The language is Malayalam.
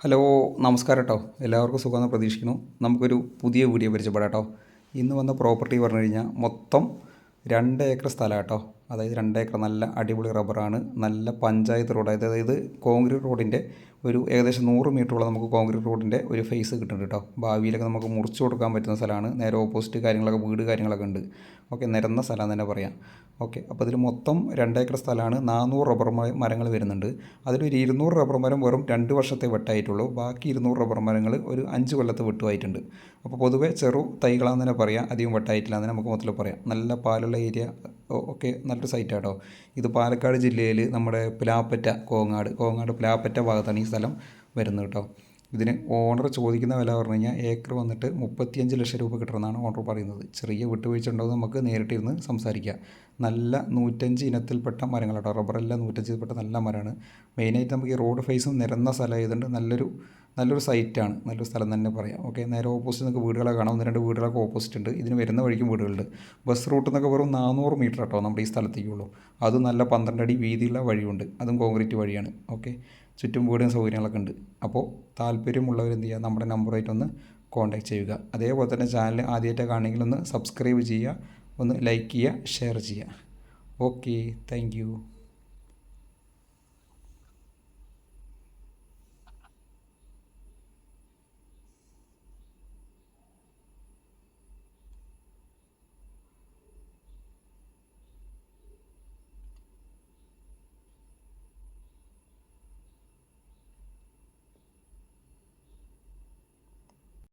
ഹലോ നമസ്കാരം കേട്ടോ എല്ലാവർക്കും സുഖമെന്ന് പ്രതീക്ഷിക്കുന്നു. നമുക്കൊരു പുതിയ വീഡിയോ പരിചയപ്പെടാം കേട്ടോ ഇന്ന് വന്ന പ്രോപ്പർട്ടി പറഞ്ഞു കഴിഞ്ഞാൽ മൊത്തം രണ്ട് ഏക്കർ സ്ഥലം കേട്ടോ അതായത് രണ്ട് ഏക്കർ നല്ല അടിപൊളി റബ്ബറാണ്. നല്ല പഞ്ചായത്ത് റോഡ് അതായത് കോൺക്രീറ്റ് റോഡിന്റെ ഒരു ഏകദേശം നൂറ് മീറ്ററോളം നമുക്ക് കോൺക്രീറ്റ് റോഡിന്റെ ഒരു ഫേസ് കിട്ടുന്നുണ്ട് കേട്ടോ. ഭാവിയിലൊക്കെ നമുക്ക് മുറിച്ച് കൊടുക്കാൻ പറ്റുന്ന സ്ഥലമാണ്. നേരെ ഓപ്പോസിറ്റ് കാര്യങ്ങളൊക്കെ വീട് കാര്യങ്ങളൊക്കെ ഉണ്ട്. ഓക്കെ നിരന്ന സ്ഥലം തന്നെ പറയാം. ഓക്കെ അപ്പോൾ ഇതിൽ മൊത്തം രണ്ട് ഏക്കർ സ്ഥലമാണ്. നാനൂറ് റബ്ബർ മരങ്ങൾ വരുന്നുണ്ട്. അതിലൊരു ഇരുന്നൂറ് റബ്ബർ മരം വെറും രണ്ട് വർഷത്തെ വെട്ടായിട്ടുള്ളൂ. ബാക്കി ഇരുന്നൂറ് റബ്ബർ മരങ്ങൾ ഒരു അഞ്ച് കൊല്ലത്തെ വെട്ടുമായിട്ടുണ്ട്. അപ്പോൾ പൊതുവേ ചെറു തൈകളാന്ന് തന്നെ പറയാം. അധികം വെട്ടായിട്ടില്ല എന്ന് നമുക്ക് മൊത്തത്തിൽ പറയാം. നല്ല പാലുള്ള ഏരിയ ഒക്കെ നല്ലൊരു സൈറ്റാട്ടോ ഇത് പാലക്കാട് ജില്ലയിൽ നമ്മുടെ പ്ലാപ്പറ്റ കോങ്ങാട്. കോങ്ങാട് പ്ലാപ്പറ്റ ഭാഗത്താണ് ഈ സ്ഥലം വരുന്നത് കേട്ടോ. ഇതിന് ഓണർ ചോദിക്കുന്ന വില പറഞ്ഞു കഴിഞ്ഞാൽ ഏക്കർ വന്നിട്ട് മുപ്പത്തിയഞ്ച് ലക്ഷം രൂപ കിട്ടണമെന്നാണ് ഓണർ പറയുന്നത്. ചെറിയ വിട്ടുവീഴ്ച ഉണ്ടോ നമുക്ക് നേരിട്ടിരുന്ന് സംസാരിക്കാം. നല്ല നൂറ്റഞ്ച് ഇനത്തിൽപ്പെട്ട മരങ്ങൾ കേട്ടോ റബ്ബറെല്ലാം നൂറ്റഞ്ചിൽപ്പെട്ട നല്ല മരമാണ്. മെയിനായിട്ട് നമുക്ക് ഈ റോഡ് ഫേസും നിരന്ന സ്ഥലമായതുകൊണ്ട് നല്ലൊരു നല്ലൊരു സൈറ്റാണ്. നല്ലൊരു സ്ഥലം തന്നെ പറയാം. ഓക്കെ നേരെ ഓപ്പോസിറ്റ് നിങ്ങൾക്ക് വീടുകളൊക്കെ കാണാം. ഒന്ന് രണ്ട് വീടുകളൊക്കെ ഓപ്പോസിറ്റ് ഉണ്ട്. ഇതിന് വരുന്ന വഴിക്കും വീടുകളുണ്ട്. ബസ് റൂട്ട് എന്നൊക്കെ വെറും നാനൂറ് മീറ്റർ കേട്ടോ നമ്മുടെ ഈ സ്ഥലത്തേക്കുള്ളൂ. അതും നല്ല പന്ത്രണ്ട് അടി വീതിയുള്ള വഴിയുണ്ട്. അതും കോൺക്രീറ്റ് വഴിയാണ്. ഓക്കെ ചുറ്റും വീടും സൗകര്യങ്ങളൊക്കെ ഉണ്ട്. അപ്പോൾ താല്പര്യമുള്ളവർ എന്ത് ചെയ്യുക നമ്മുടെ നമ്പറായിട്ട് ഒന്ന് കോൺടാക്ട് ചെയ്യുക. അതേപോലെ തന്നെ ചാനൽ ആദ്യമായിട്ട് കാണുമെങ്കിൽ ഒന്ന് സബ്സ്ക്രൈബ് ചെയ്യുക ഒന്ന് ലൈക്ക് ചെയ്യുക ഷെയർ ചെയ്യുക. Okay thank